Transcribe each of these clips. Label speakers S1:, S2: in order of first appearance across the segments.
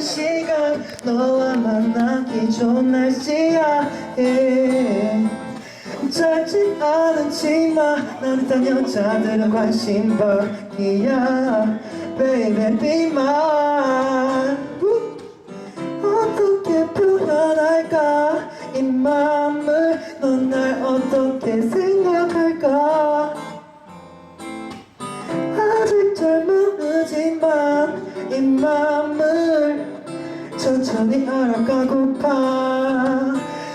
S1: 시간. 너와 만나기 좋은 날씨야. 짧지 않지만 나는 딴 여자들은 관심벌이야. Baby be mine 이 맘을 천천히 알아가고파.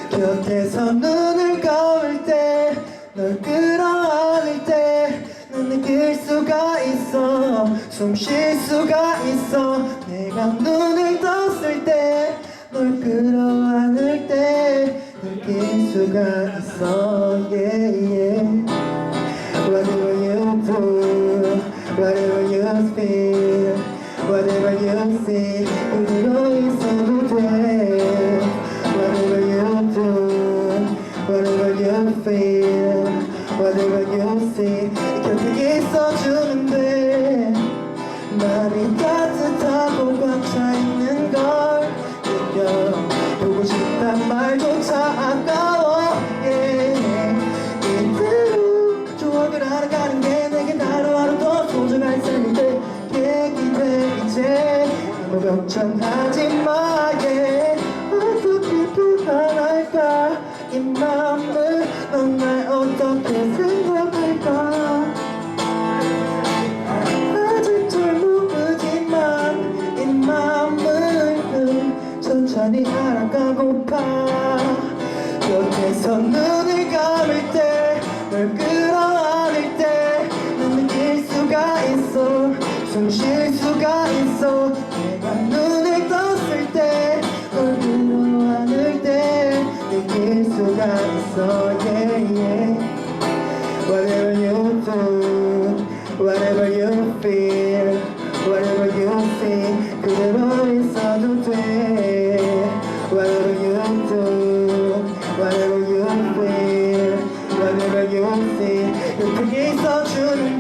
S1: 곁에서 눈을 감을 때 널 끌어안을 때 난 느낄 수가 있어. 숨 쉴 수가 있어. 내가 눈을 떴을 때 널 끌어안을 때 느낄 수가 있어. Yeah, yeah. Whatever you do, whatever you 보고 싶단 말조차 아까 이제 너무 걱정하지 마 yeah. 어떻게 표현할까 이 맘을 넌날 어떻게 생각할까 아직 잘 모르지만 이 맘을 천천히 알아가고파 곁에서 눈을 감을 때널 숨 쉴 수가 있어 내가 눈을 떴을 때 얼굴로 안을 때 느낄 수가 있어 yeah, yeah. Whatever you do Whatever you feel Whatever you see 그대로 있어도 돼 Whatever you do Whatever you feel Whatever you see 그렇게 있어주는